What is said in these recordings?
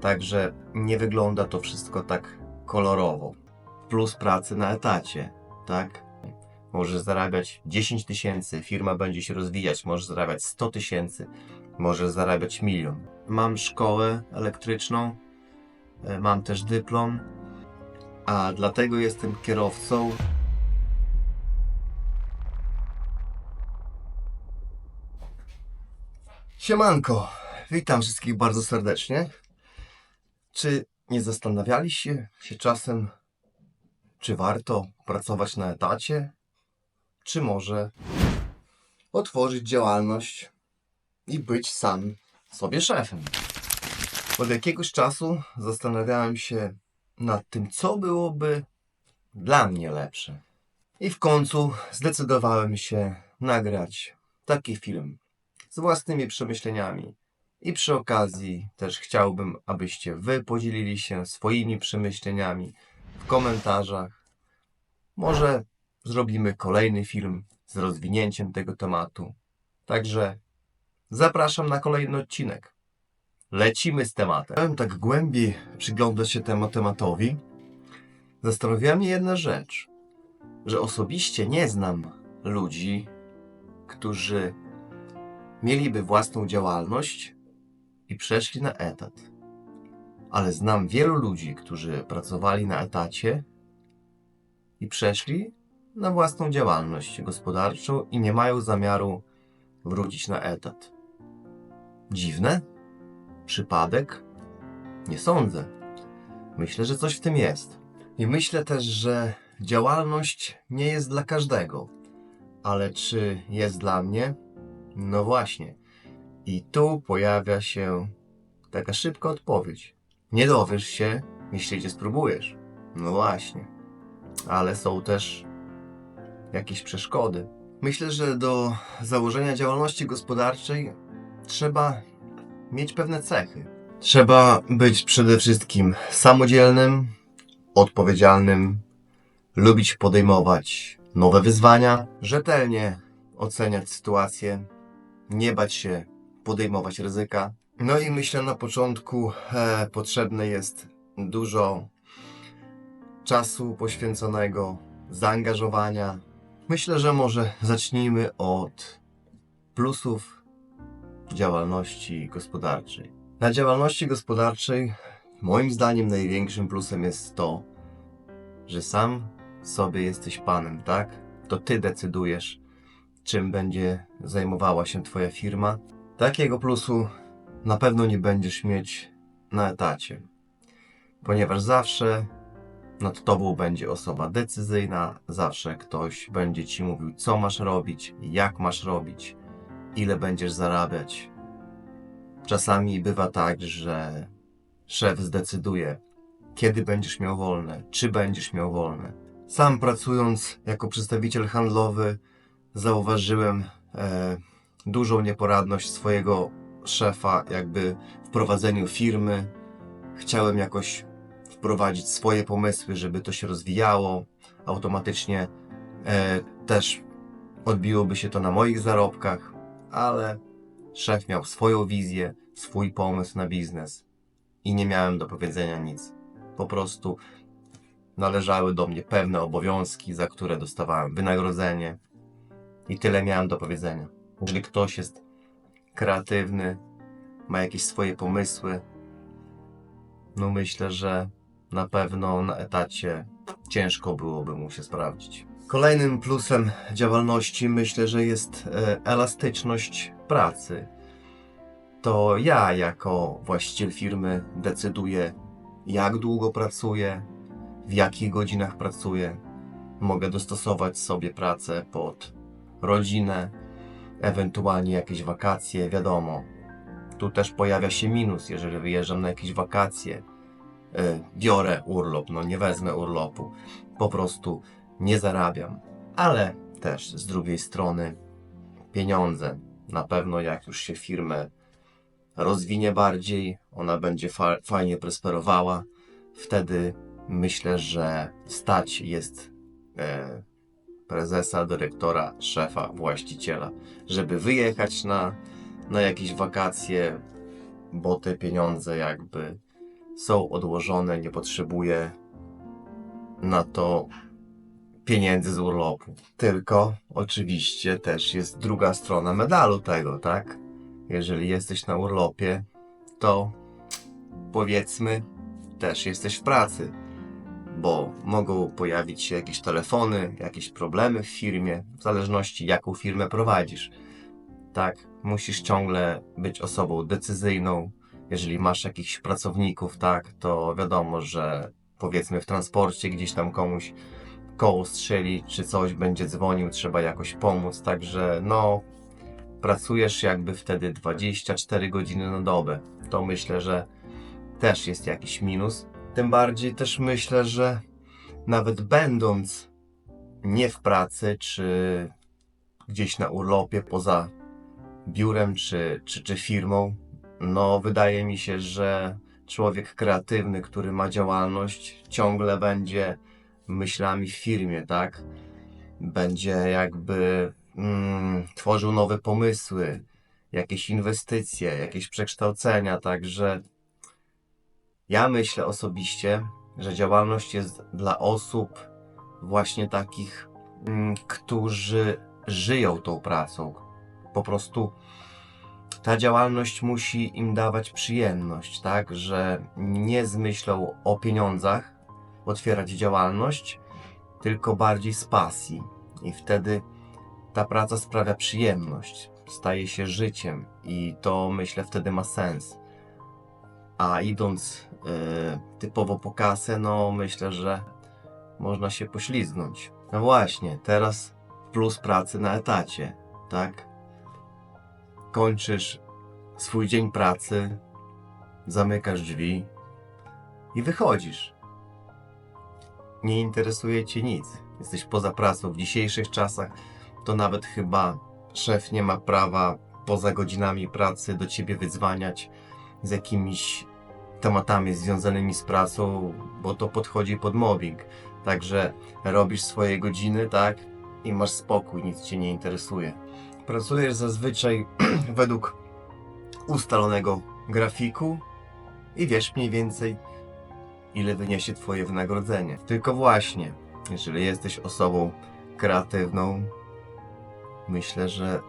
Także nie wygląda to wszystko tak kolorowo. Plus pracy na etacie, tak? Możesz zarabiać 10 tysięcy, firma będzie się rozwijać, możesz zarabiać 100 tysięcy, możesz zarabiać milion. Mam szkołę elektryczną, e, mam też dyplom, a dlatego jestem kierowcą. Siemanko, witam wszystkich bardzo serdecznie. Czy nie zastanawialiście się czasem, czy warto pracować na etacie? Czy może otworzyć działalność i być sam sobie szefem? Od jakiegoś czasu zastanawiałem się nad tym, co byłoby dla mnie lepsze. I w końcu zdecydowałem się nagrać taki film z własnymi przemyśleniami. I przy okazji też chciałbym, abyście wy podzielili się swoimi przemyśleniami w komentarzach. Może zrobimy kolejny film z rozwinięciem tego tematu. Także zapraszam na kolejny odcinek. Lecimy z tematem. Chciałem tak głębiej przyglądać się temu tematowi. Zastanawia mnie jedna rzecz, że osobiście nie znam ludzi, którzy mieliby własną działalność i przeszli na etat. Ale znam wielu ludzi, którzy pracowali na etacie i przeszli na własną działalność gospodarczą i nie mają zamiaru wrócić na etat. Dziwne? Przypadek? Nie sądzę. Myślę, że coś w tym jest. I myślę też, że działalność nie jest dla każdego. Ale czy jest dla mnie? No właśnie. I tu pojawia się taka szybka odpowiedź. Nie dowiesz się, jeśli cię spróbujesz. No właśnie. Ale są też jakieś przeszkody. Myślę, że do założenia działalności gospodarczej trzeba mieć pewne cechy. Trzeba być przede wszystkim samodzielnym, odpowiedzialnym, lubić podejmować nowe wyzwania, rzetelnie oceniać sytuację, nie bać się podejmować ryzyka. No i myślę na początku e, potrzebne jest dużo czasu poświęconego, zaangażowania. Myślę, że może zacznijmy od plusów działalności gospodarczej. Na działalności gospodarczej moim zdaniem największym plusem jest to, że sam sobie jesteś panem, tak? To ty decydujesz, czym będzie zajmowała się Twoja firma. Takiego plusu na pewno nie będziesz mieć na etacie, ponieważ zawsze nad Tobą będzie osoba decyzyjna, zawsze ktoś będzie Ci mówił, co masz robić, jak masz robić, ile będziesz zarabiać. Czasami bywa tak, że szef zdecyduje, kiedy będziesz miał wolne, czy będziesz miał wolne. Sam pracując jako przedstawiciel handlowy, zauważyłem e, dużą nieporadność swojego szefa, jakby w prowadzeniu firmy. Chciałem jakoś wprowadzić swoje pomysły, żeby to się rozwijało. Automatycznie e, też odbiłoby się to na moich zarobkach, ale szef miał swoją wizję, swój pomysł na biznes i nie miałem do powiedzenia nic. Po prostu należały do mnie pewne obowiązki, za które dostawałem wynagrodzenie i tyle miałem do powiedzenia. Jeżeli ktoś jest kreatywny, ma jakieś swoje pomysły, no myślę, że na pewno na etacie ciężko byłoby mu się sprawdzić. Kolejnym plusem działalności myślę, że jest e, elastyczność pracy. To ja, jako właściciel firmy, decyduję, jak długo pracuję, w jakich godzinach pracuję. Mogę dostosować sobie pracę pod rodzinę, ewentualnie jakieś wakacje, wiadomo. Tu też pojawia się minus, jeżeli wyjeżdżam na jakieś wakacje, e, biorę urlop, no nie wezmę urlopu, po prostu nie zarabiam. Ale też z drugiej strony pieniądze. Na pewno jak już się firmę rozwinie bardziej, ona będzie fa- fajnie prosperowała, wtedy myślę, że stać jest e, prezesa, dyrektora, szefa, właściciela, żeby wyjechać na, na jakieś wakacje, bo te pieniądze jakby są odłożone, nie potrzebuję na to pieniędzy z urlopu. Tylko oczywiście też jest druga strona medalu tego, tak? Jeżeli jesteś na urlopie, to powiedzmy też jesteś w pracy, bo mogą pojawić się jakieś telefony, jakieś problemy w firmie, w zależności jaką firmę prowadzisz. Tak, musisz ciągle być osobą decyzyjną. Jeżeli masz jakichś pracowników, tak, to wiadomo, że powiedzmy w transporcie gdzieś tam komuś koło strzeli, czy coś będzie dzwonił, trzeba jakoś pomóc, także no pracujesz jakby wtedy 24 godziny na dobę. To myślę, że też jest jakiś minus. Tym bardziej też myślę, że nawet będąc nie w pracy, czy gdzieś na urlopie poza biurem, czy, czy, czy firmą, no wydaje mi się, że człowiek kreatywny, który ma działalność, ciągle będzie myślami w firmie, tak? Będzie jakby mm, tworzył nowe pomysły, jakieś inwestycje, jakieś przekształcenia, także ja myślę osobiście, że działalność jest dla osób właśnie takich, mm, którzy żyją tą pracą. Po prostu ta działalność musi im dawać przyjemność, tak? Że nie z myślą o pieniądzach otwierać działalność, tylko bardziej z pasji. I wtedy ta praca sprawia przyjemność, staje się życiem i to myślę wtedy ma sens. A idąc typowo po kasę, no myślę, że można się poślizgnąć. No właśnie, teraz plus pracy na etacie, tak? Kończysz swój dzień pracy, zamykasz drzwi i wychodzisz. Nie interesuje cię nic. Jesteś poza pracą. W dzisiejszych czasach to nawet chyba szef nie ma prawa poza godzinami pracy do ciebie wydzwaniać z jakimiś tematami związanymi z pracą, bo to podchodzi pod mobbing. Także robisz swoje godziny, tak? I masz spokój, nic cię nie interesuje. Pracujesz zazwyczaj według ustalonego grafiku i wiesz mniej więcej, ile wyniesie twoje wynagrodzenie. Tylko właśnie, jeżeli jesteś osobą kreatywną, myślę, że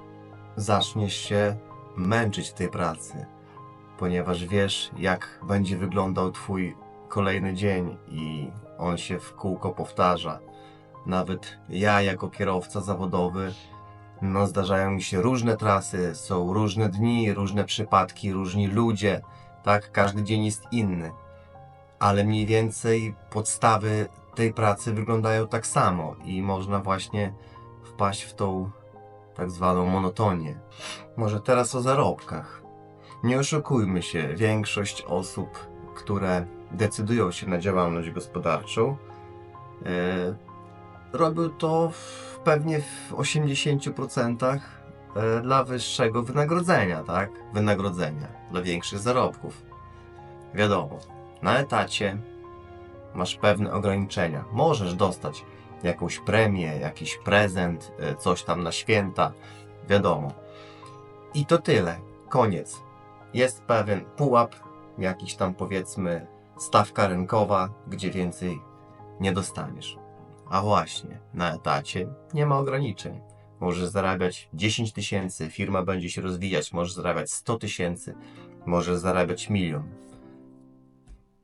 zaczniesz się męczyć w tej pracy ponieważ wiesz, jak będzie wyglądał Twój kolejny dzień i on się w kółko powtarza. Nawet ja, jako kierowca zawodowy, no zdarzają mi się różne trasy, są różne dni, różne przypadki, różni ludzie, tak? Każdy dzień jest inny. Ale mniej więcej podstawy tej pracy wyglądają tak samo i można właśnie wpaść w tą tak zwaną monotonię. Może teraz o zarobkach. Nie oszukujmy się, większość osób, które decydują się na działalność gospodarczą, e, robią to w, pewnie w 80% e, dla wyższego wynagrodzenia, tak? Wynagrodzenia, dla większych zarobków. Wiadomo, na etacie masz pewne ograniczenia. Możesz dostać jakąś premię, jakiś prezent, e, coś tam na święta, wiadomo. I to tyle, koniec jest pewien pułap, jakiś tam powiedzmy stawka rynkowa, gdzie więcej nie dostaniesz. A właśnie, na etacie nie ma ograniczeń. Możesz zarabiać 10 tysięcy, firma będzie się rozwijać, możesz zarabiać 100 tysięcy, możesz zarabiać milion.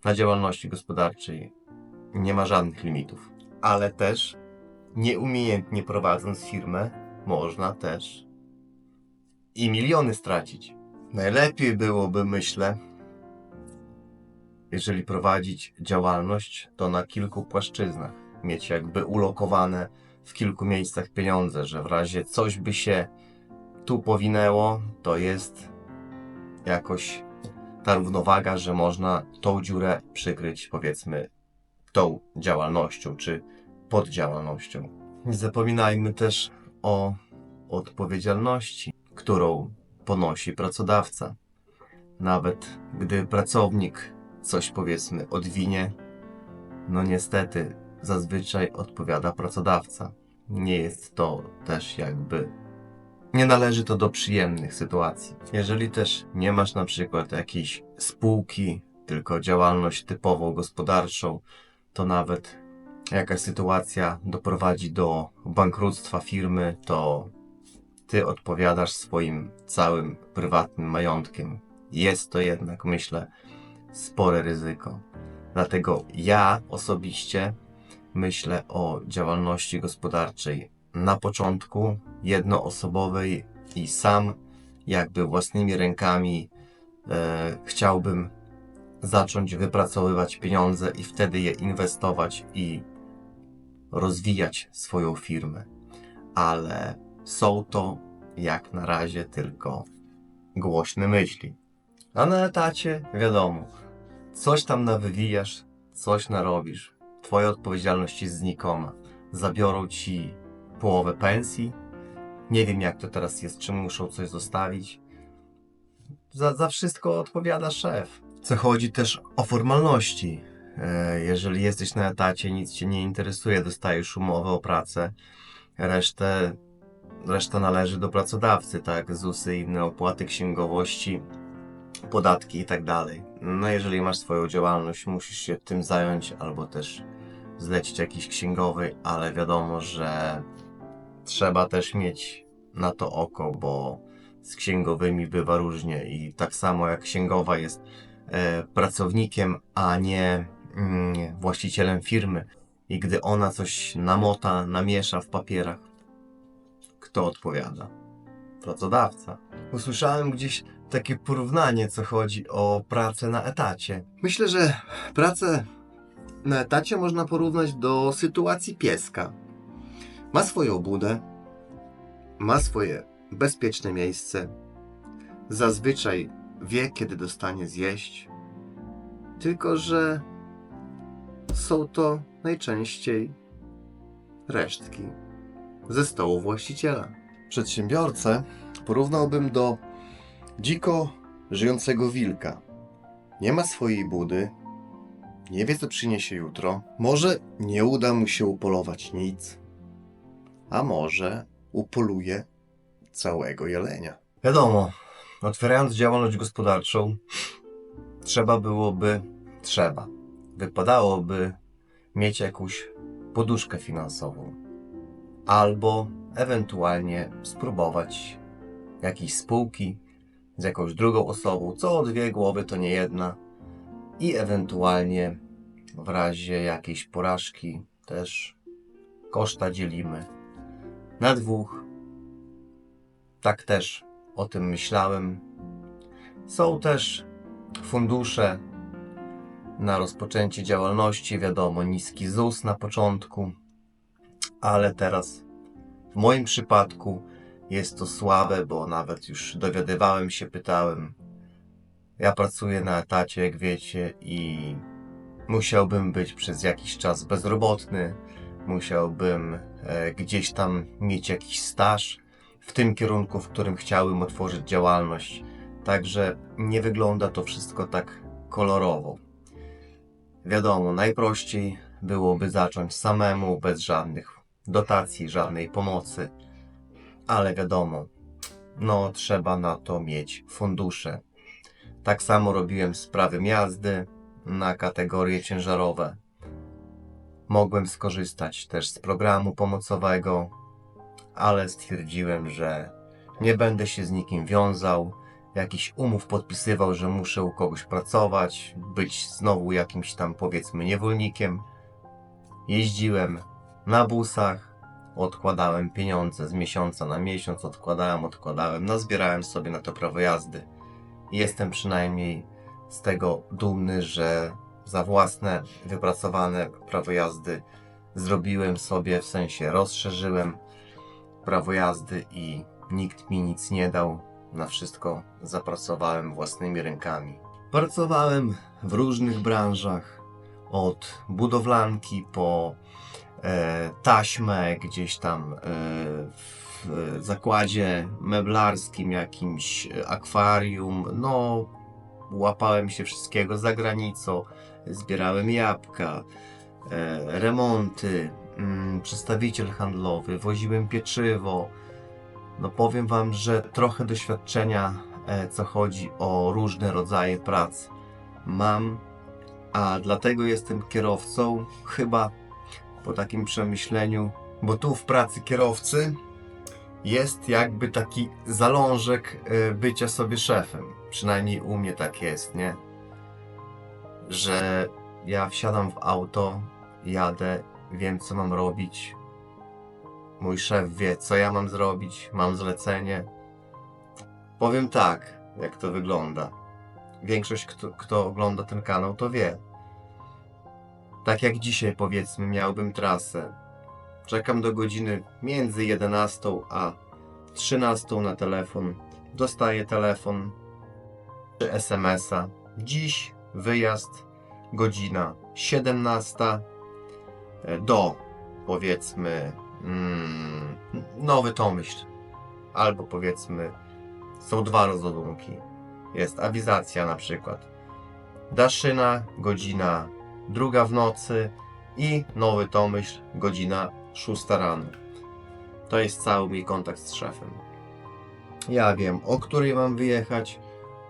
Na działalności gospodarczej nie ma żadnych limitów. Ale też nieumiejętnie prowadząc firmę, można też i miliony stracić. Najlepiej byłoby, myślę, jeżeli prowadzić działalność, to na kilku płaszczyznach. Mieć jakby ulokowane w kilku miejscach pieniądze, że w razie coś by się tu powinęło, to jest jakoś ta równowaga, że można tą dziurę przykryć, powiedzmy, tą działalnością czy poddziałalnością. Nie zapominajmy też o odpowiedzialności, którą ponosi pracodawca. Nawet gdy pracownik coś powiedzmy odwinie, no niestety zazwyczaj odpowiada pracodawca. Nie jest to też jakby. Nie należy to do przyjemnych sytuacji. Jeżeli też nie masz na przykład jakiejś spółki tylko działalność typowo gospodarczą, to nawet jakaś sytuacja doprowadzi do bankructwa firmy, to ty odpowiadasz swoim całym prywatnym majątkiem. Jest to jednak, myślę, spore ryzyko. Dlatego ja osobiście myślę o działalności gospodarczej na początku jednoosobowej i sam jakby własnymi rękami e, chciałbym zacząć wypracowywać pieniądze i wtedy je inwestować i rozwijać swoją firmę. Ale są to jak na razie tylko głośne myśli. A na etacie wiadomo, coś tam nawywijasz, coś narobisz. Twoja odpowiedzialność jest znikoma. Zabiorą ci połowę pensji. Nie wiem jak to teraz jest, czy muszą coś zostawić. Za, za wszystko odpowiada szef. Co chodzi też o formalności. E, Jeżeli jesteś na etacie, nic cię nie interesuje, dostajesz umowę o pracę, resztę, reszta należy do pracodawcy, tak? ZUSy, inne opłaty, księgowości, podatki i tak dalej. No jeżeli masz swoją działalność, musisz się tym zająć albo też zlecić jakiś księgowy, ale wiadomo, że trzeba też mieć na to oko, bo z księgowymi bywa różnie i tak samo jak księgowa jest e, pracownikiem, a nie mm, właścicielem firmy i gdy ona coś namota, namiesza w papierach, kto odpowiada? Pracodawca. Usłyszałem gdzieś takie porównanie, co chodzi o pracę na etacie. Myślę, że pracę na etacie można porównać do sytuacji pieska. Ma swoją budę, ma swoje bezpieczne miejsce, zazwyczaj wie, kiedy dostanie zjeść, tylko że są to najczęściej resztki ze stołu właściciela. Przedsiębiorcę porównałbym do dziko żyjącego wilka. Nie ma swojej budy, nie wie co przyniesie jutro. Może nie uda mu się upolować nic, a może upoluje całego jelenia. Wiadomo, otwierając działalność gospodarczą, trzeba byłoby, trzeba, wypadałoby mieć jakąś poduszkę finansową. Albo ewentualnie spróbować jakiejś spółki z jakąś drugą osobą, co dwie głowy to nie jedna. I ewentualnie w razie jakiejś porażki też koszta dzielimy na dwóch. Tak też o tym myślałem. Są też fundusze na rozpoczęcie działalności, wiadomo, niski ZUS na początku, ale teraz w moim przypadku jest to słabe, bo nawet już dowiadywałem się, pytałem. Ja pracuję na etacie, jak wiecie, i musiałbym być przez jakiś czas bezrobotny, musiałbym e, gdzieś tam mieć jakiś staż w tym kierunku, w którym chciałbym otworzyć działalność. Także nie wygląda to wszystko tak kolorowo. Wiadomo, najprościej byłoby zacząć samemu, bez żadnych dotacji, żadnej pomocy, ale wiadomo, no trzeba na to mieć fundusze. Tak samo robiłem z prawem jazdy na kategorie ciężarowe. Mogłem skorzystać też z programu pomocowego, ale stwierdziłem, że nie będę się z nikim wiązał, jakiś umów podpisywał, że muszę u kogoś pracować, być znowu jakimś tam powiedzmy niewolnikiem. Jeździłem na busach, odkładałem pieniądze z miesiąca na miesiąc, odkładałem, odkładałem, nazbierałem sobie na to prawo jazdy. Jestem przynajmniej z tego dumny, że za własne wypracowane prawo jazdy zrobiłem sobie, w sensie rozszerzyłem prawo jazdy i nikt mi nic nie dał. Na wszystko zapracowałem własnymi rękami. Pracowałem w różnych branżach, od budowlanki po taśmę gdzieś tam e, w e, zakładzie meblarskim, jakimś e, akwarium. No, łapałem się wszystkiego za granicą, zbierałem jabłka, e, remonty, mm, przedstawiciel handlowy, woziłem pieczywo. No powiem Wam, że trochę doświadczenia, e, co chodzi o różne rodzaje prac. mam, a dlatego jestem kierowcą, chyba po takim przemyśleniu, bo tu w pracy kierowcy jest jakby taki zalążek e, bycia sobie szefem. Przynajmniej u mnie tak jest, nie? Że ja wsiadam w auto, jadę, wiem co mam robić. Mój szef wie, co ja mam zrobić, mam zlecenie. Powiem tak, jak to wygląda. Większość, kto, kto ogląda ten kanał, to wie. Tak jak dzisiaj, powiedzmy, miałbym trasę. Czekam do godziny między 11 a 13 na telefon. Dostaję telefon czy SMS-a. Dziś wyjazd, godzina 17 e, do powiedzmy mm, Nowy Tomyśl. Albo powiedzmy są dwa rozładunki. Jest awizacja na przykład. Daszyna, godzina druga w nocy i Nowy Tomyśl, godzina 6 rano. To jest cały mój kontakt z szefem. Ja wiem, o której mam wyjechać,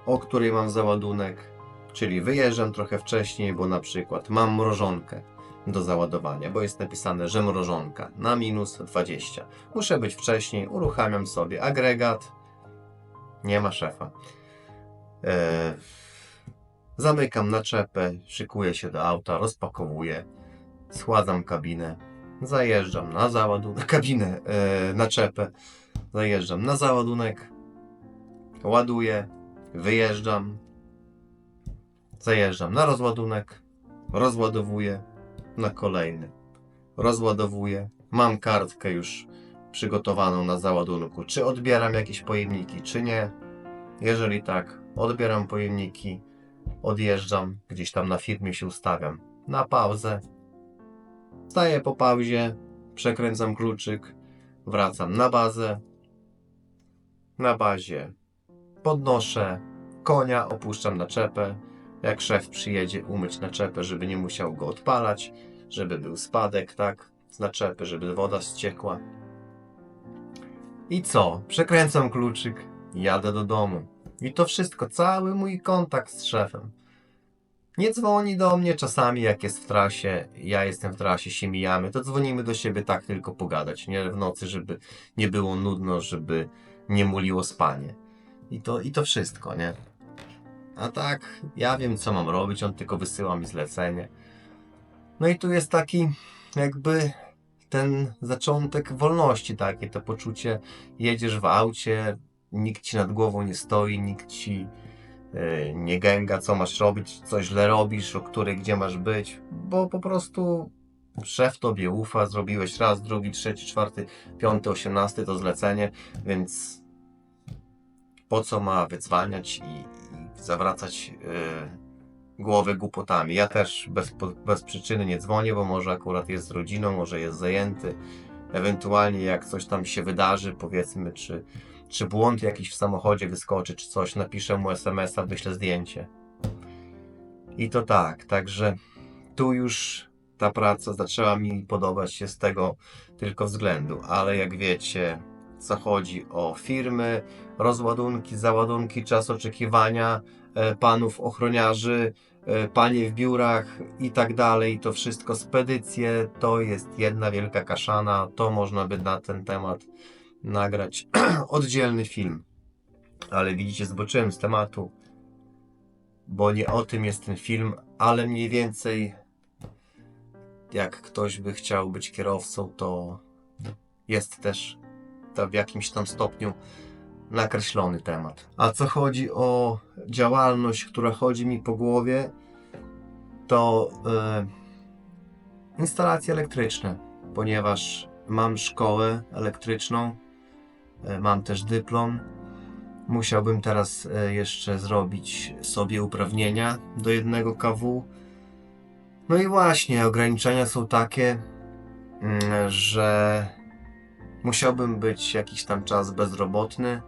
o której mam załadunek, czyli wyjeżdżam trochę wcześniej, bo na przykład mam mrożonkę do załadowania, bo jest napisane, że mrożonka na minus 20. Muszę być wcześniej, uruchamiam sobie agregat, nie ma szefa. Eee, zamykam naczepę, szykuję się do auta, rozpakowuję, schładzam kabinę, zajeżdżam na załadunek, kabinę, e, naczepę, zajeżdżam na załadunek, ładuję, wyjeżdżam, zajeżdżam na rozładunek, rozładowuję na kolejny, rozładowuję, mam kartkę już przygotowaną na załadunku, czy odbieram jakieś pojemniki, czy nie. Jeżeli tak, odbieram pojemniki, odjeżdżam, gdzieś tam na firmie się ustawiam na pauzę, Staję po pauzie, przekręcam kluczyk, wracam na bazę. Na bazie podnoszę konia, opuszczam naczepę. Jak szef przyjedzie umyć naczepę, żeby nie musiał go odpalać, żeby był spadek, tak, z naczepy, żeby woda ściekła. I co? Przekręcam kluczyk, jadę do domu. I to wszystko, cały mój kontakt z szefem. Nie dzwoni do mnie czasami, jak jest w trasie, ja jestem w trasie, się mijamy, to dzwonimy do siebie tak tylko pogadać, nie w nocy, żeby nie było nudno, żeby nie muliło spanie. I to, i to wszystko, nie? A tak, ja wiem, co mam robić, on tylko wysyła mi zlecenie. No i tu jest taki, jakby ten zaczątek wolności, takie to poczucie, jedziesz w aucie, nikt ci nad głową nie stoi, nikt ci e, nie gęga, co masz robić, co źle robisz, o której, gdzie masz być, bo po prostu szef tobie ufa, zrobiłeś raz, drugi, trzeci, czwarty, piąty, osiemnasty to zlecenie, więc po co ma wydzwaniać i, i zawracać e, głowy głupotami. Ja też bez, bez przyczyny nie dzwonię, bo może akurat jest z rodziną, może jest zajęty. Ewentualnie jak coś tam się wydarzy, powiedzmy, czy, czy błąd jakiś w samochodzie wyskoczy, czy coś, napiszę mu SMS-a, wyślę zdjęcie. I to tak, także tu już ta praca zaczęła mi podobać się z tego tylko względu, ale jak wiecie, co chodzi o firmy, rozładunki, załadunki, czas oczekiwania e, panów ochroniarzy, e, panie w biurach i tak dalej, to wszystko spedycje, to jest jedna wielka kaszana, to można by na ten temat nagrać oddzielny film. Ale widzicie, zboczyłem z tematu, bo nie o tym jest ten film, ale mniej więcej jak ktoś by chciał być kierowcą, to jest też w jakimś tam stopniu nakreślony temat. A co chodzi o działalność, która chodzi mi po głowie, to e, instalacje elektryczne, ponieważ mam szkołę elektryczną, mam też dyplom. Musiałbym teraz e, jeszcze zrobić sobie uprawnienia do jednego KW. No i właśnie, ograniczenia są takie, mm, że musiałbym być jakiś tam czas bezrobotny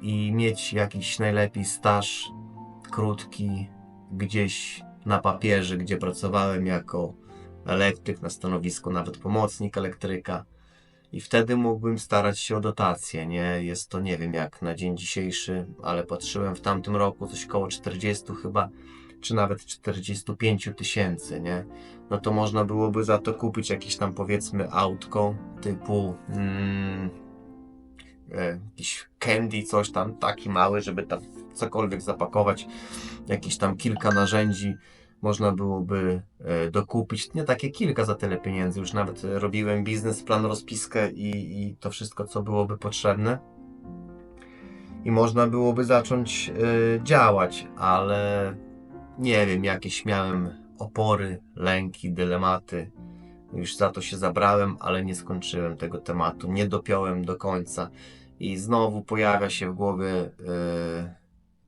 i mieć jakiś najlepiej staż krótki gdzieś na papierze, gdzie pracowałem jako elektryk na stanowisku, nawet pomocnik elektryka. I wtedy mógłbym starać się o dotacje, nie? Jest to nie wiem jak na dzień dzisiejszy, ale patrzyłem w tamtym roku coś koło 40 chyba, czy nawet 45 tysięcy, nie? No to można byłoby za to kupić jakieś tam powiedzmy autko typu mm, e, jakiś candy, coś tam, taki mały, żeby tam cokolwiek zapakować, jakieś tam kilka narzędzi można byłoby e, dokupić. Nie takie kilka za tyle pieniędzy, już nawet e, robiłem biznesplan, rozpiskę i, i to wszystko, co byłoby potrzebne. I można byłoby zacząć e, działać, ale nie wiem, jakieś miałem opory, lęki, dylematy. Już za to się zabrałem, ale nie skończyłem tego tematu, nie dopiąłem do końca. I znowu pojawia się w głowie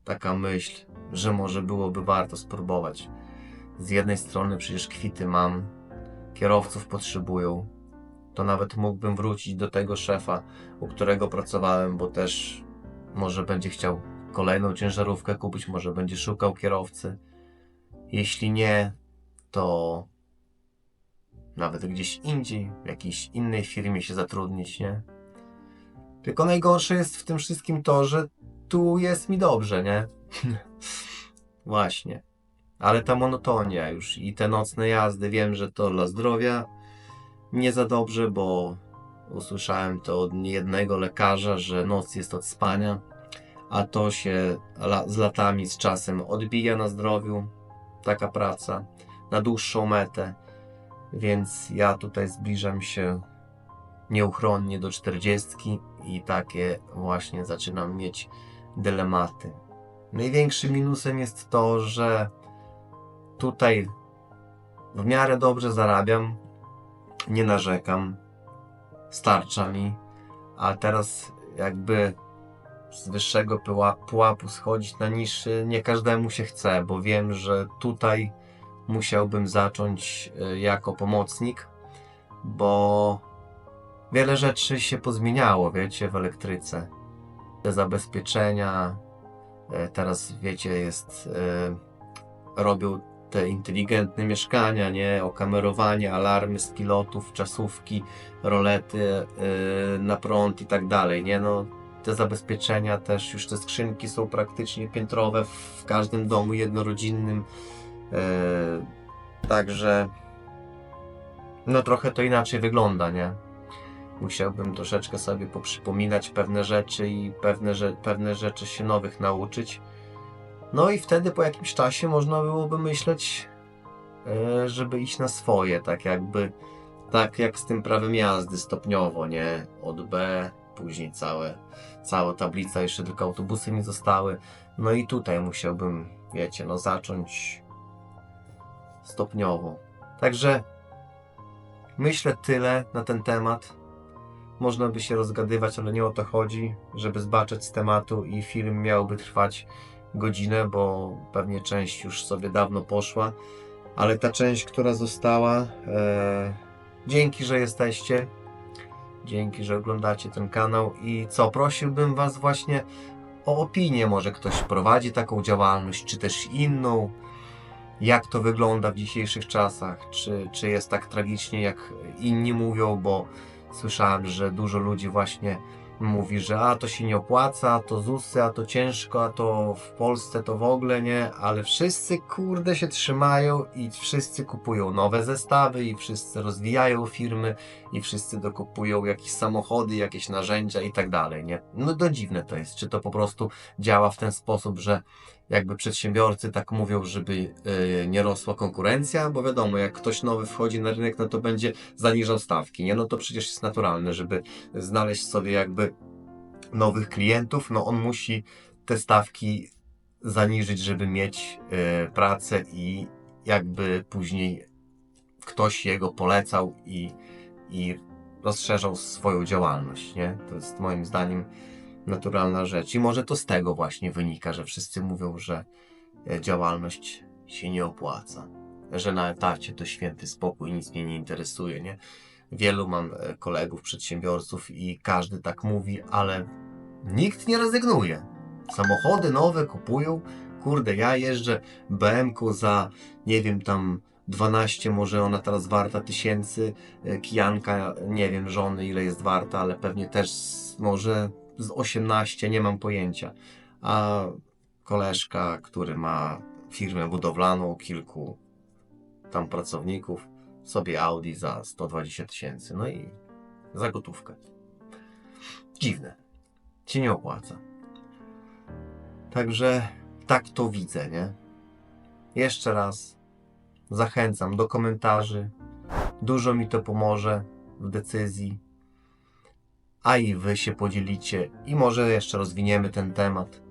taka myśl, że może byłoby warto spróbować. Z jednej strony przecież kwity mam, kierowców potrzebują, to nawet mógłbym wrócić do tego szefa, u którego pracowałem, bo też może będzie chciał kolejną ciężarówkę kupić, może będzie szukał kierowcy. Jeśli nie, to nawet gdzieś indziej, w jakiejś innej firmie się zatrudnić, nie? Tylko najgorsze jest w tym wszystkim to, że tu jest mi dobrze, nie? Właśnie. Ale ta monotonia już i te nocne jazdy, wiem, że to dla zdrowia nie za dobrze, bo usłyszałem to od niejednego lekarza, że noc jest od spania, a to się z latami, z czasem odbija na zdrowiu, taka praca, na dłuższą metę, więc ja tutaj zbliżam się nieuchronnie do czterdziestki i takie właśnie zaczynam mieć dylematy. Największym minusem jest to, że tutaj w miarę dobrze zarabiam, nie narzekam, starcza mi, a teraz jakby z wyższego pułapu schodzić na niższy nie każdemu się chce, bo wiem, że tutaj musiałbym zacząć y, jako pomocnik, bo wiele rzeczy się pozmieniało, wiecie, w elektryce. Te zabezpieczenia, e, teraz wiecie, jest, e, robią te inteligentne mieszkania, nie, okamerowanie, alarmy z pilotów, czasówki, rolety e, na prąd i tak dalej, nie, no te zabezpieczenia też, już te skrzynki są praktycznie piętrowe w każdym domu jednorodzinnym, e, także no trochę to inaczej wygląda, nie? Musiałbym troszeczkę sobie poprzypominać pewne rzeczy i pewne, pewne rzeczy się nowych nauczyć. No i wtedy po jakimś czasie można byłoby myśleć, e, żeby iść na swoje, tak jakby, tak jak z tym prawem jazdy stopniowo, nie? Od B, później całe, cała tablica, jeszcze tylko autobusy mi zostały. No i tutaj musiałbym, wiecie, no zacząć stopniowo. Także myślę tyle na ten temat. Można by się rozgadywać, ale nie o to chodzi, żeby zbaczać z tematu i film miałby trwać godzinę, bo pewnie część już sobie dawno poszła, ale ta część, która została, e, dzięki, że jesteście, dzięki, że oglądacie ten kanał i co, prosiłbym Was właśnie o opinię, może ktoś prowadzi taką działalność, czy też inną, jak to wygląda w dzisiejszych czasach, czy, czy jest tak tragicznie, jak inni mówią, bo słyszałem, że dużo ludzi właśnie mówi, że a to się nie opłaca, a to ZUSy, a to ciężko, a to w Polsce to w ogóle nie, ale wszyscy kurde się trzymają i wszyscy kupują nowe zestawy i wszyscy rozwijają firmy i wszyscy dokupują jakieś samochody, jakieś narzędzia i tak dalej, nie? No to dziwne to jest, czy to po prostu działa w ten sposób, że jakby przedsiębiorcy tak mówią, żeby yy, nie rosła konkurencja, bo wiadomo, jak ktoś nowy wchodzi na rynek, no to będzie zaniżał stawki, nie? No to przecież jest naturalne, żeby znaleźć sobie jakby nowych klientów, no on musi te stawki zaniżyć, żeby mieć yy, pracę i jakby później ktoś jego polecał i, i rozszerzał swoją działalność, nie? To jest moim zdaniem naturalna rzecz. I może to z tego właśnie wynika, że wszyscy mówią, że e, działalność się nie opłaca. Że na etacie to święty spokój, nic mnie nie interesuje, nie? Wielu mam e, kolegów, przedsiębiorców i każdy tak mówi, ale nikt nie rezygnuje. Samochody nowe kupują. Kurde, ja jeżdżę BM-ku za, nie wiem, tam 12 może ona teraz warta tysięcy, e, kijanka, nie wiem, żony ile jest warta, ale pewnie też może z 18, nie mam pojęcia. A koleżka, który ma firmę budowlaną, kilku tam pracowników, sobie Audi za 120 tysięcy, no i za gotówkę. Dziwne. Ci nie opłaca. Także tak to widzę, nie? Jeszcze raz zachęcam do komentarzy. Dużo mi to pomoże w decyzji. A i wy się podzielicie i może jeszcze rozwiniemy ten temat,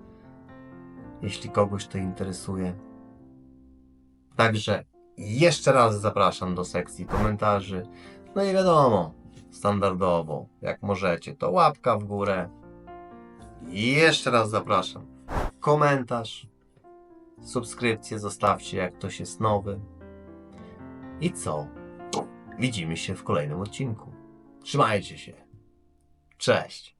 jeśli kogoś to interesuje. Także jeszcze raz zapraszam do sekcji komentarzy. No i wiadomo, standardowo, jak możecie, to łapka w górę. I jeszcze raz zapraszam. Komentarz, subskrypcję zostawcie, jak ktoś jest nowy. I co? Widzimy się w kolejnym odcinku. Trzymajcie się. Cześć.